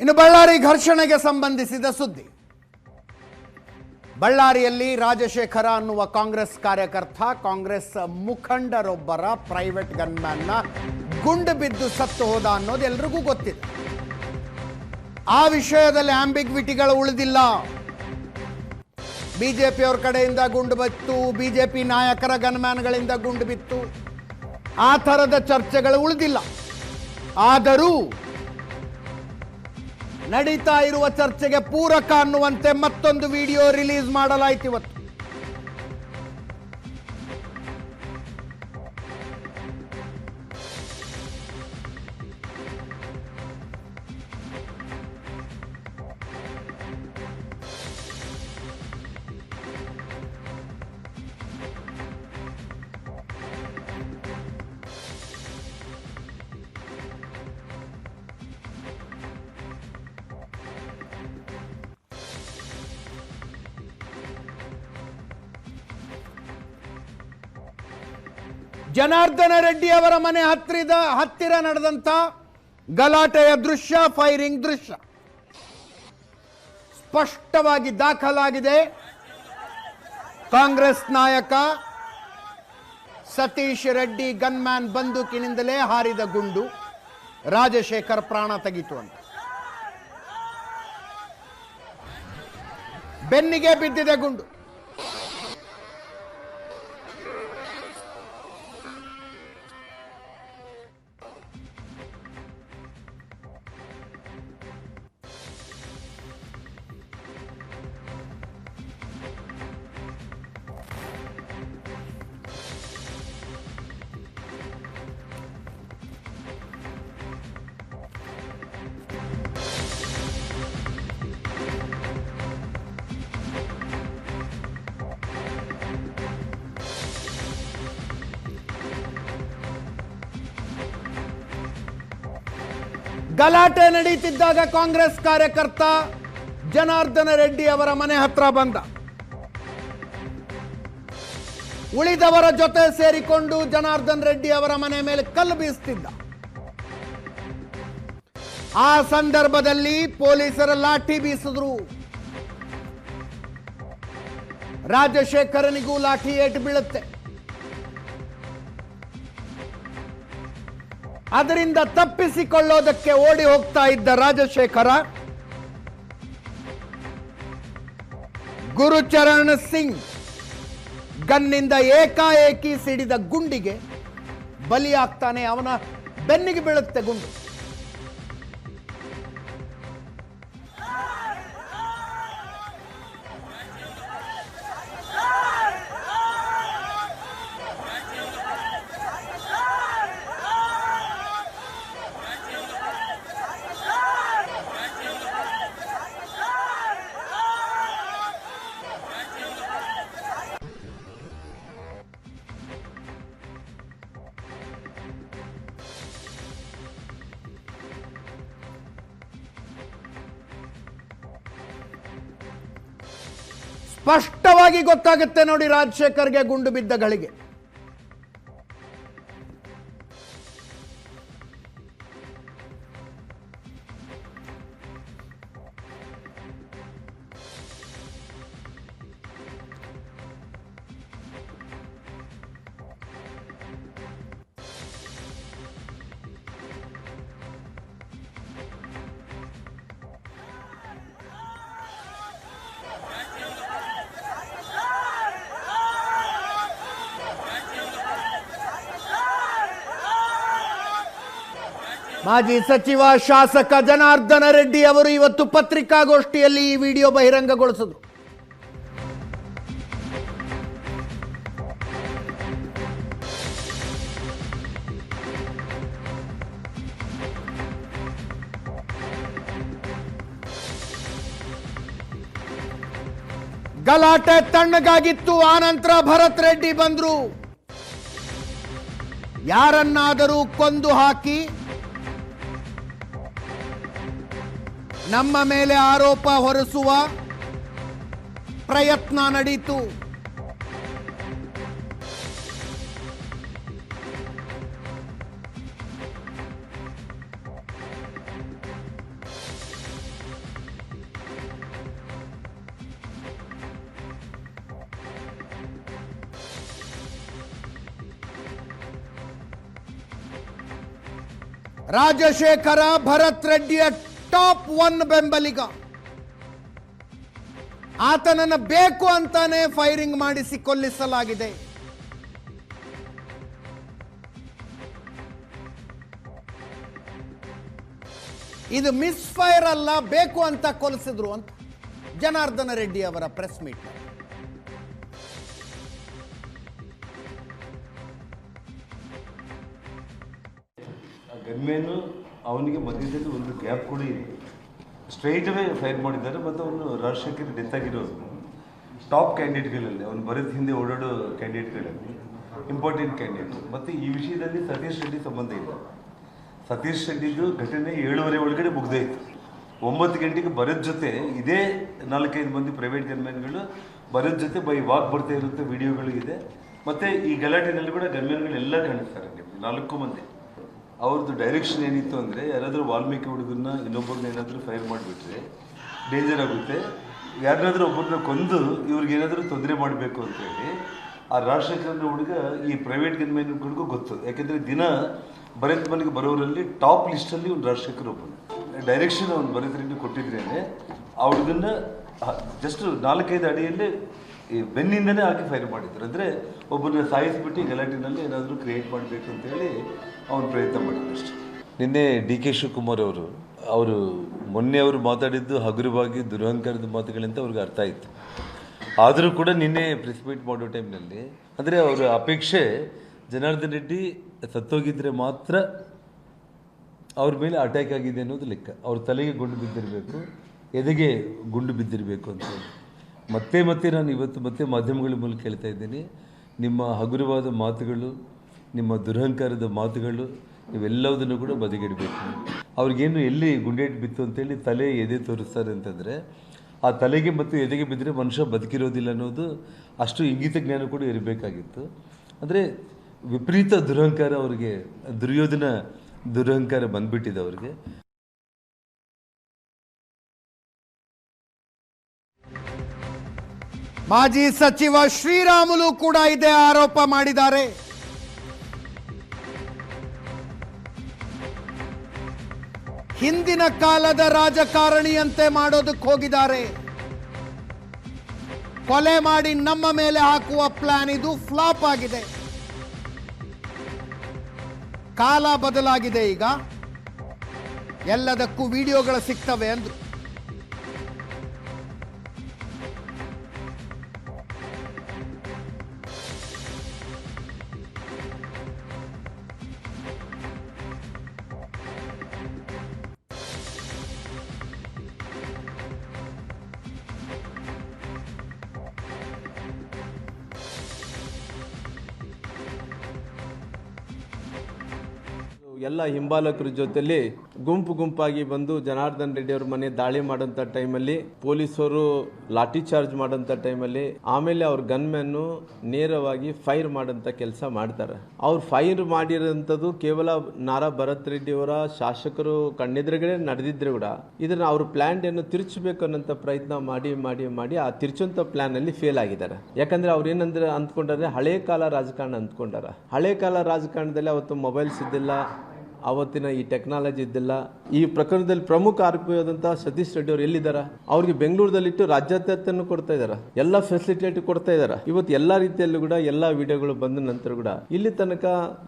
ಇನ್ನು ಬಳ್ಳಾರಿ ಘರ್ಷಣೆಗೆ ಸಂಬಂಧಿಸಿದ ಸುದ್ದಿ. ಬಳ್ಳಾರಿಯಲ್ಲಿ ರಾಜಶೇಖರ ಅನ್ನುವ ಕಾಂಗ್ರೆಸ್ ಕಾರ್ಯಕರ್ತ, ಕಾಂಗ್ರೆಸ್ ಮುಖಂಡರೊಬ್ಬರ ಪ್ರೈವೇಟ್ ಗನ್ಮ್ಯಾನ್ನ ಗುಂಡು ಬಿದ್ದು ಸತ್ತು ಹೋದ ಅನ್ನೋದು ಎಲ್ರಿಗೂ ಗೊತ್ತಿದೆ. ಆ ವಿಷಯದಲ್ಲಿ ಆಂಬಿಗ್ವಿಟಿಗಳು ಉಳಿದಿಲ್ಲ. ಬಿಜೆಪಿಯವ್ರ ಕಡೆಯಿಂದ ಗುಂಡು ಬಿತ್ತು, ಬಿಜೆಪಿ ನಾಯಕರ ಗನ್ಮ್ಯಾನ್ಗಳಿಂದ ಗುಂಡು ಬಿತ್ತು. ಆ ಥರದ ಚರ್ಚೆಗಳು ಉಳಿದಿಲ್ಲ. ಆದರೂ ನಡೀತಾ ಇರುವ ಚರ್ಚೆಗೆ ಪೂರಕ ಅನ್ನುವಂತೆ ಮತ್ತೊಂದು ವಿಡಿಯೋ ರಿಲೀಸ್ ಮಾಡಲಾಯಿತು ಇವತ್ತು. ಜನಾರ್ದನ ರೆಡ್ಡಿ ಅವರ ಮನೆ ಹತ್ತಿರದ ಹತ್ತಿರ ನಡೆದಂತ ಗಲಾಟೆಯ ದೃಶ್ಯ ಫೈರಿಂಗ್ ದೃಶ್ಯ. ಸ್ಪಷ್ಟವಾಗಿ ದಾಖಲಾಗಿದೆ. ಕಾಂಗ್ರೆಸ್ ನಾಯಕ ಸತೀಶ್ ರೆಡ್ಡಿ ಗನ್ಮ್ಯಾನ್ ಬಂದೂಕಿನಿಂದಲೇ ಹಾರಿದ ಗುಂಡು. ರಾಜಶೇಖರ್ ಪ್ರಾಣ ತೆಗಿತು ಅಂತ. ಬೆನ್ನಿಗೆ ಬಿದ್ದಿದೆ ಗುಂಡು. ಗಲಾಟೆ ನಡೀತಿದ್ದಾಗ ಕಾಂಗ್ರೆಸ್ ಕಾರ್ಯಕರ್ತ ಜನಾರ್ದನ ರೆಡ್ಡಿ ಅವರ ಮನೆ ಹತ್ರ ಬಂದ. ಉಳಿದವರ ಜೊತೆ ಸೇರಿಕೊಂಡು ಜನಾರ್ದನ್ ರೆಡ್ಡಿ ಅವರ ಮನೆ ಮೇಲೆ ಕಲ್ಲು ಬೀಸ್ತಿದ್ದ. ಆ ಸಂದರ್ಭದಲ್ಲಿ ಪೊಲೀಸರ ಲಾಠಿ ಬೀಸಿದ್ರು. ರಾಜಶೇಖರನಿಗೂ ಲಾಠಿ ಏಟು ಬೀಳುತ್ತೆ. ಅದರಿಂದ ತಪ್ಪಿಸಿಕೊಳ್ಳೋದಕ್ಕೆ ಓಡಿ ಹೋಗ್ತಾ ಇದ್ದ ರಾಜಶೇಖರ, ಗುರುಚರಣ್ ಸಿಂಗ್ ಗನ್ನಿಂದ ಏಕಾಏಕಿ ಸಿಡಿದ ಗುಂಡಿಗೆ ಬಲಿಯಾಗ್ತಾನೆ. ಅವನ ಬೆನ್ನಿಗೆ ಬೀಳುತ್ತೆ ಗುಂಡು. ಸ್ಪಷ್ಟವಾಗಿ ಗೊತ್ತಾಗುತ್ತೆ ನೋಡಿ ರಾಜಶೇಖರ್ಗೆ ಗುಂಡು ಬಿದ್ದ ಗಳಿಗೆ. ಮಾಜಿ ಸಚಿವ ಶಾಸಕ ಜನಾರ್ದನ ರೆಡ್ಡಿ ಅವರು ಇವತ್ತು ಪತ್ರಿಕಾಗೋಷ್ಠಿಯಲ್ಲಿ ಈ ವಿಡಿಯೋ ಬಹಿರಂಗಗೊಳಿಸಿದ್ರು. ಗಲಾಟೆ ತಣ್ಣಗಾಗಿತ್ತು, ಆನಂತರ ಭರತ್ ರೆಡ್ಡಿ ಬಂದ್ರು. ಯಾರನ್ನಾದರೂ ಕೊಂದು ಹಾಕಿ ನಮ್ಮ ಮೇಲೆ ಆರೋಪ ಹೊರಿಸುವ ಪ್ರಯತ್ನ ನಡೀತು. ರಾಜಶೇಖರ ಭರತ್ ರೆಡ್ಡಿಯ ಟಾಪ್ ಒನ್ ಬೆಂಬಲಿಗ. ಆತನನ್ನು ಬೇಕು ಅಂತಾನೆ ಫೈರಿಂಗ್ ಮಾಡಿಸಿ ಕೊಲ್ಲಿಸಲಾಗಿದೆ. ಇದು ಮಿಸ್ ಫೈರ್ ಅಲ್ಲ, ಬೇಕು ಅಂತ ಕೊಲಿಸಿದ್ರು ಅಂತ ಜನಾರ್ದನ ರೆಡ್ಡಿ ಅವರ ಪ್ರೆಸ್ ಮೀಟ್. ಗನ್ಮೇನು ಅವನಿಗೆ ಮಧ್ಯದಲ್ಲಿ ಒಂದು ಗ್ಯಾಪ್ ಕೂಡ ಇದೆ. ಸ್ಟ್ರೈಟ್ ಅವೇ ಫೈರ್ ಮಾಡಿದ್ದಾರೆ, ಮತ್ತು ಅವನು ರಾಷ್ಟ್ರಕ್ಕೆ ಡೆತ್ ಆಗಿರೋದು. ಟಾಪ್ ಕ್ಯಾಂಡಿಡೇಟ್ಗಳಲ್ಲಿ ಅವನು ಬರೆದ ಹಿಂದೆ ಓಡಾಡೋ ಕ್ಯಾಂಡಿಡೇಟ್ಗಳಲ್ಲಿ ಇಂಪಾರ್ಟೆಂಟ್ ಕ್ಯಾಂಡಿಡೇಟ್ ಮತ್ತು ಈ ವಿಷಯದಲ್ಲಿ ಸತೀಶ್ ರೆಡ್ಡಿ ಸಂಬಂಧ ಇಲ್ಲ. ಸತೀಶ್ ರೆಡ್ಡಿದು ಘಟನೆ ಏಳುವರೆ ಒಳಗಡೆ ಮುಗ್ದಾಯಿತು ಒಂಬತ್ತು ಗಂಟೆಗೆ ಬರೋದ್ ಜೊತೆ ಇದೇ ನಾಲ್ಕೈದು ಮಂದಿ ಪ್ರೈವೇಟ್ ಗನ್ಮ್ಯಾನ್ಗಳು ಬರೋದ್ ಜೊತೆ ಬೈ ವಾಕ್ ಬರ್ತಾ ಇರುತ್ತೆ ವಿಡಿಯೋಗಳು ಇದೆ. ಮತ್ತು ಈ ಗಲಾಟೆನಲ್ಲಿ ಕೂಡ ಗನ್ಮ್ಯಾನ್ಗಳೆಲ್ಲ ಕಾಣಿಸ್ತಾರೆ ನಾಲ್ಕು ಮಂದಿ. ಅವ್ರದ್ದು ಡೈರೆಕ್ಷನ್ ಏನಿತ್ತು ಅಂದರೆ, ಯಾರಾದರೂ ವಾಲ್ಮೀಕಿ ಹುಡುಗನ್ನ ಇನ್ನೊಬ್ಬರನ್ನ ಏನಾದರೂ ಫೈರ್ ಮಾಡಿಬಿಟ್ರೆ ಡೇಂಜರ್ ಆಗುತ್ತೆ. ಯಾರಾದರೂ ಒಬ್ಬರನ್ನ ಕೊಂದು ಇವ್ರಿಗೆ ಏನಾದರೂ ತೊಂದರೆ ಮಾಡಬೇಕು ಅಂತೇಳಿ ಆ ರಾಜಶೇಖರನ ಹುಡುಗ ಈ ಪ್ರೈವೇಟ್ ಗನ್ಮ್ಯಾನ್ಗಳಿಗೂ ಗೊತ್ತು. ಯಾಕೆಂದರೆ ದಿನ ಭರತ್ ಮನೆಗೆ ಬರೋರಲ್ಲಿ ಟಾಪ್ ಲಿಸ್ಟಲ್ಲಿ ಒಂದು ರಾಜಶೇಖರ್ ಒಬ್ಬನು. ಡೈರೆಕ್ಷನ್ ಅವ್ನು ಭರತ್ ರೆಡ್ಡಿ ಕೊಟ್ಟಿದ್ರೇನೆ, ಆ ಹುಡುಗನ್ನ ಜಸ್ಟ್ ನಾಲ್ಕೈದು ಅಡಿಯಲ್ಲಿ ಈ ಬೆನ್ನಿಂದನೇ ಹಾಕಿ ಫೈರ್ ಮಾಡಿದ್ರು. ಅಂದರೆ ಒಬ್ಬರನ್ನ ಸಾಯಿಸಿಬಿಟ್ಟು ಗಲಾಟಿನಲ್ಲಿ ಏನಾದರೂ ಕ್ರಿಯೇಟ್ ಮಾಡಬೇಕು ಅಂತೇಳಿ ಅವನು ಪ್ರಯತ್ನ ಮಾಡಿದ್ರು ಅಷ್ಟೇ. ನಿನ್ನೆ ಡಿ ಕೆ ಶಿವಕುಮಾರ್ ಅವರು ಅವರು ಮೊನ್ನೆ ಅವರು ಮಾತಾಡಿದ್ದು ಹಗುರವಾಗಿ, ದುರಹಂಕಾರದ ಮಾತುಗಳಂತ ಅವ್ರಿಗೆ ಅರ್ಥ ಆಯಿತು. ಆದರೂ ಕೂಡ ನಿನ್ನೆ ಪ್ರೆಸ್ ಮೀಟ್ ಮಾಡೋ ಟೈಮ್ನಲ್ಲಿ ಅಂದರೆ ಅವರ ಅಪೇಕ್ಷೆ ಜನಾರ್ದನ್ ರೆಡ್ಡಿ ಸತ್ತೋಗಿದ್ರೆ ಮಾತ್ರ ಅವ್ರ ಮೇಲೆ ಅಟ್ಯಾಕ್ ಆಗಿದೆ ಅನ್ನೋದು ಲೆಕ್ಕ. ಅವ್ರ ತಲೆಗೆ ಗುಂಡು ಬಿದ್ದಿರಬೇಕು, ಎದೆಗೆ ಗುಂಡು ಬಿದ್ದಿರಬೇಕು ಅಂತ ಮತ್ತೆ ಮತ್ತೆ ನಾನು ಇವತ್ತು ಮತ್ತೆ ಮಾಧ್ಯಮಗಳ ಮೂಲಕ ಹೇಳ್ತಾ ಇದ್ದೀನಿ, ನಿಮ್ಮ ಹಗುರವಾದ ಮಾತುಗಳು ನಿಮ್ಮ ದುರಹಂಕಾರದ ಮಾತುಗಳು ಇವೆಲ್ಲವುದನ್ನು ಕೂಡ ಬದಿಗಿಡಬೇಕು. ಅವ್ರಿಗೇನು ಎಲ್ಲಿ ಗುಂಡೇಟ್ ಬಿತ್ತು ಅಂತೇಳಿ ತಲೆ ಎದೆ ತೋರಿಸ್ತಾರೆ ಅಂತಂದರೆ, ಆ ತಲೆಗೆ ಮತ್ತು ಎದೆಗೆ ಬಿದ್ದರೆ ಮನುಷ್ಯ ಬದುಕಿರೋದಿಲ್ಲ ಅನ್ನೋದು ಅಷ್ಟು ಇಂಗಿತ ಜ್ಞಾನ ಕೂಡ ಇರಬೇಕಾಗಿತ್ತು. ಅಂದರೆ ವಿಪರೀತ ದುರಹಂಕಾರ ಅವರಿಗೆ, ದುರ್ಯೋಧನ ದುರಹಂಕಾರ ಬಂದ್ಬಿಟ್ಟಿದೆ ಅವರಿಗೆ. ಮಾಜಿ ಸಚಿವ ಶ್ರೀರಾಮುಲು ಕೂಡ ಇದೇ ಆರೋಪ ಮಾಡಿದ್ದಾರೆ. ಹಿಂದಿನ ಕಾಲದ ರಾಜಕಾರಣಿಯಂತೆ ಮಾಡೋದಕ್ಕೆ ಹೋಗಿದ್ದಾರೆ. ಕೊಲೆ ಮಾಡಿ ನಮ್ಮ ಮೇಲೆ ಹಾಕುವ ಪ್ಲಾನ್ ಇದು ಫ್ಲಾಪ್ ಆಗಿದೆ. ಕಾಲ ಬದಲಾಗಿದೆ ಈಗ. ಎಲ್ಲದಕ್ಕೂ ವಿಡಿಯೋಗಳು ಸಿಗ್ತವೆ ಅಂದ್ರು. ಎಲ್ಲ ಹಿಂಬಾಲಕರ ಜೊತೆಲಿ ಗುಂಪು ಗುಂಪಾಗಿ ಬಂದು ಜನಾರ್ದನ್ ರೆಡ್ಡಿ ಅವರ ಮನೆ ದಾಳಿ ಮಾಡೋಂಥ ಟೈಮಲ್ಲಿ ಪೊಲೀಸರು ಲಾಠಿ ಚಾರ್ಜ್ ಮಾಡೋಂಥ ಟೈಮಲ್ಲಿ ಆಮೇಲೆ ಅವ್ರ ಗನ್ಮ್ಯಾನ್ ನೇರವಾಗಿ ಫೈರ್ ಮಾಡೋಂಥ ಕೆಲಸ ಮಾಡ್ತಾರೆ. ಅವ್ರು ಫೈರ್ ಮಾಡಿರೋಂಥದ್ದು ಕೇವಲ ನಾರಾ ಭರತ್ ರೆಡ್ಡಿ ಅವರ ಶಾಸಕರು ಕಣ್ಣೆದುರುಗಡೆ ನಡೆದಿದ್ರು ಕೂಡ. ಇದನ್ನ ಅವ್ರ ಪ್ಲಾನ್ ಏನು ತಿರ್ಚಬೇಕು ಅನ್ನೋಂಥ ಪ್ರಯತ್ನ ಮಾಡಿ ಮಾಡಿ ಮಾಡಿ ಆ ತಿರುಚುವಂಥ ಪ್ಲಾನ್ ಅಲ್ಲಿ ಫೇಲ್ ಆಗಿದ್ದಾರೆ. ಯಾಕಂದ್ರೆ ಅವ್ರು ಏನಂದ್ರೆ ಅಂದ್ಕೊಂಡಾರೆ ಹಳೆ ಕಾಲ ರಾಜಕಾರಣ ಅಂದ್ಕೊಂಡಾರ ಹಳೆ ಕಾಲ ರಾಜಕಾರಣದಲ್ಲಿ ಅವತ್ತು ಮೊಬೈಲ್ಸ್ ಇದ್ದಿಲ್ಲ ಅವತ್ತಿನ ಈ ಟೆಕ್ನಾಲಜಿ ಇದ್ದಿಲ್ಲ. ಈ ಪ್ರಕರಣದಲ್ಲಿ ಪ್ರಮುಖ ಆರೋಪಿಯಾದಂತಹ ಸತೀಶ್ ರೆಡ್ಡಿ ಅವರು ಎಲ್ಲಿದ್ದಾರೆ ಅವ್ರಿಗೆ ಬೆಂಗಳೂರದಲ್ಲಿಟ್ಟು ರಾಜ್ಯಾದ್ಯಂತ ಕೊಡ್ತಾ ಇದ್ದಾರೆ ಎಲ್ಲ ಫೆಸಿಲಿಟೇಟ್ ಕೊಡ್ತಾ ಇದ್ದಾರೆ ಇವತ್ತು ಎಲ್ಲಾ ರೀತಿಯಲ್ಲೂ ಕೂಡ ಎಲ್ಲಾ ವಿಡಿಯೋಗಳು ಬಂದ ನಂತರ ಕೂಡ ಇಲ್ಲಿ ತನಕ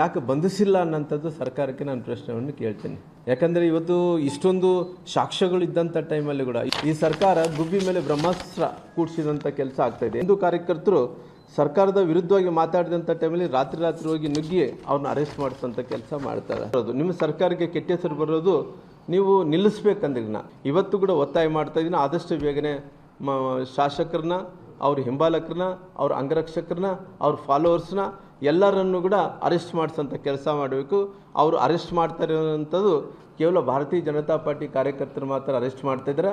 ಯಾಕೆ ಬಂಧಿಸಿಲ್ಲ ಅನ್ನೋಂಥದ್ದು ಸರ್ಕಾರಕ್ಕೆ ನಾನು ಪ್ರಶ್ನೆಯನ್ನು ಕೇಳ್ತೇನೆ. ಯಾಕಂದ್ರೆ ಇವತ್ತು ಇಷ್ಟೊಂದು ಸಾಕ್ಷ್ಯಗಳು ಇದ್ದಂಥ ಟೈಮಲ್ಲಿ ಕೂಡ ಈ ಸರ್ಕಾರ ಗುಬ್ಬಿ ಮೇಲೆ ಬ್ರಹ್ಮಾಸ್ತ್ರ ಕೂಡಿಸಿದಂಥ ಕೆಲಸ ಆಗ್ತಾ ಇದೆ. ಹಿಂದೂ ಕಾರ್ಯಕರ್ತರು ಸರ್ಕಾರದ ವಿರುದ್ಧವಾಗಿ ಮಾತಾಡಿದಂಥ ಟೈಮಲ್ಲಿ ರಾತ್ರಿ ರಾತ್ರಿ ಹೋಗಿ ನುಗ್ಗಿ ಅವ್ರನ್ನ ಅರೆಸ್ಟ್ ಮಾಡಿಸೋಂಥ ಕೆಲಸ ಮಾಡ್ತಾರೆ. ನಿಮ್ಮ ಸರ್ಕಾರಕ್ಕೆ ಕೆಟ್ಟ ಹೆಸರು ಬರೋದು ನೀವು ನಿಲ್ಲಿಸ್ಬೇಕಂದಿಲ್ಲ ಇವತ್ತು ಕೂಡ ಒತ್ತಾಯ ಮಾಡ್ತಾ ಇದ್ದೀನಿ ಆದಷ್ಟು ಬೇಗನೆ ಮ, ಶಾಸಕರನ್ನ, ಅವ್ರ ಹಿಂಬಾಲಕರನ್ನ, ಅವ್ರ ಅಂಗರಕ್ಷಕರನ್ನ, ಅವ್ರ ಫಾಲೋವರ್ಸ್ನ ಎಲ್ಲರನ್ನು ಕೂಡ ಅರೆಸ್ಟ್ ಮಾಡಿಸೋಂಥ ಕೆಲಸ ಮಾಡಬೇಕು. ಅವರು ಅರೆಸ್ಟ್ ಮಾಡ್ತಾ ಇರೋವಂಥದ್ದು ಕೇವಲ ಭಾರತೀಯ ಜನತಾ ಪಾರ್ಟಿ ಕಾರ್ಯಕರ್ತರು ಮಾತ್ರ ಅರೆಸ್ಟ್ ಮಾಡ್ತಾ ಇದ್ದಾರೆ.